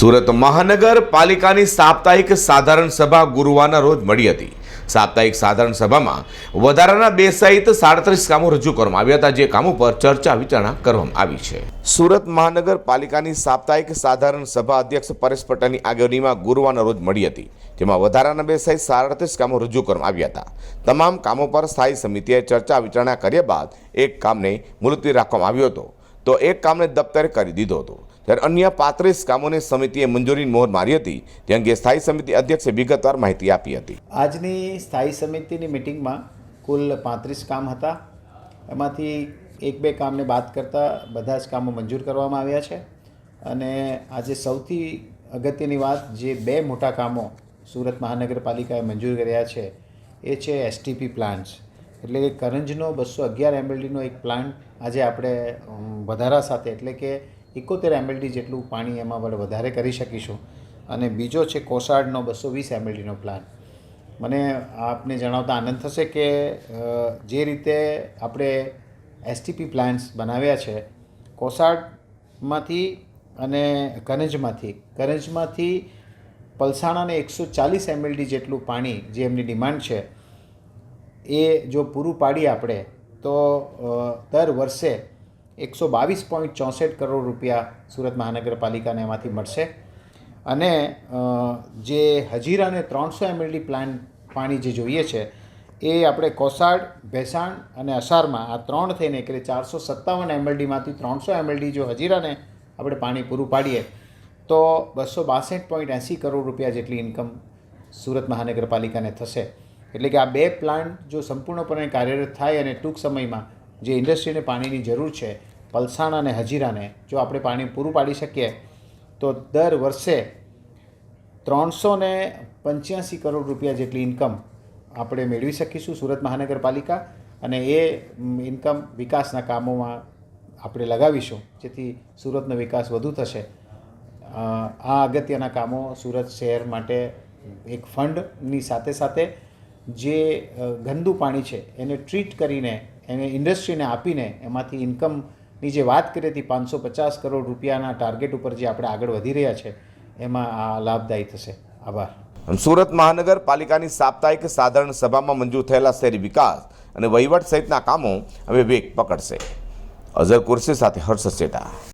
સુરત મહાનગરપાલિકાની સાપ્તાહિક સાધારણ સભા ગુરુવારના રોજ મળી હતી. સાપ્તાહિક સાધારણ સભામાં વધારાના બે સહિત સાડત્રીસ કામો રજૂ કરવામાં આવ્યા હતા, જે કામો પર ચર્ચા વિચારણા કરવામાં આવી છે. સુરત મહાનગરપાલિકાની સાપ્તાહિક સાધારણ સભા અધ્યક્ષ પરેશ પટેલની આગેવાનીમાં ગુરુવારના રોજ મળી હતી. જેમાં વધારાના બે સહિત સાડત્રીસ કામો રજૂ કરવામાં આવ્યા હતા. તમામ કામો પર સ્થાયી સમિતિએ ચર્ચા વિચારણા કર્યા બાદ એક કામને મુલતવી રાખવામાં આવ્યો હતો. તો એક કામને દફતરે કરી દીધો હતો. ત્યારે અન્ય પાંત્રીસ કામોને સમિતિએ મંજૂરીની મોહર મારી હતી તે અંગે સ્થાયી સમિતિ અધ્યક્ષે વિગતવાર માહિતી આપી હતી. આજની સ્થાયી સમિતિની મિટિંગમાં કુલ પાંત્રીસ કામ હતા. એમાંથી એક બે કામને બાદ કરતાં બધા જ કામો મંજૂર કરવામાં આવ્યા છે. અને આજે સૌથી અગત્યની વાત જે બે મોટા કામો સુરત મહાનગરપાલિકાએ મંજૂર કર્યા છે, એ છે એસટીપી પ્લાન્ટ્સ. એટલે કે કરંજનો બસો અગિયાર એમએલડીનો એક પ્લાન્ટ આજે આપણે વધારા સાથે, એટલે કે એકોતેર એમએલડી જેટલું પાણી એમાં આપણે વધારે કરી શકીશું. અને બીજો છે કોસાડનો બસો વીસ એમએલડીનો પ્લાન મને આપને જણાવતા આનંદ થશે કે જે રીતે આપણે એસટીપી પ્લાન્ટ્સ બનાવ્યા છે, કોસાડમાંથી અને કરંજમાંથી કરંજમાંથી પલસાણાને એકસો ચાલીસ એમએલડી જેટલું પાણી જે એમની ડિમાન્ડ છે, એ જો પૂરું પાડીએ આપણે, તો દર વર્ષે એકસો બાવીસ પોઈન્ટ ચોસઠ કરોડ રૂપિયા સુરત મહાનગરપાલિકાને એમાંથી મળશે. અને જે હજીરાને ત્રણસો એમએલડી પ્લાન્ટ પાણી જે જોઈએ છે, એ આપણે કોસાડ, ભેસાણ અને અસારમાં આ ત્રણ થઈને એટલે ચારસો સત્તાવન એમએલડીમાંથી ત્રણસો એમએલડી જો હજીરાને આપણે પાણી પૂરું પાડીએ, તો બસો બાસઠ પોઈન્ટ એંસી કરોડ રૂપિયા જેટલી ઇન્કમ સુરત મહાનગરપાલિકાને થશે. એટલે કે આ બે પ્લાન્ટ જો સંપૂર્ણપણે કાર્યરત થાય અને ટૂંક સમયમાં જે ઇન્ડસ્ટ્રીને પાણીની જરૂર છે પલસાણ અને હજીરાને જો આપણે પાણી પૂરું પાડી શકીએ, તો દર વર્ષે ત્રણસો ને પંચ્યાસી કરોડ રૂપિયા જેટલી ઇન્કમ આપણે મેળવી શકીશું સુરત મહાનગરપાલિકા અને એ ઇન્કમ વિકાસના કામોમાં આપણે લગાવીશું, જેથી સુરતનો વિકાસ વધુ થશે. આ અગત્યના કામો સુરત શહેર માટે એક ફંડની સાથે સાથે જે ગંદુ પાણી છે એને ટ્રીટ કરીને, એને ઇન્ડસ્ટ્રીને આપીને એમાંથી ઇન્કમની જે વાત કરી હતી, પાંચસો પચાસ કરોડ રૂપિયાના ટાર્ગેટ ઉપર જે આપણે આગળ વધી રહ્યા છે, એમાં આ લાભદાયી થશે. આભાર. સુરત મહાનગરપાલિકાની સાપ્તાહિક સાધારણ સભામાં મંજૂર થયેલા શહેરી વિકાસ અને વહીવટ સહિતના કામો હવે વેગ પકડશે. અઝર કુર્સી સાથે હર્ષ સેટા.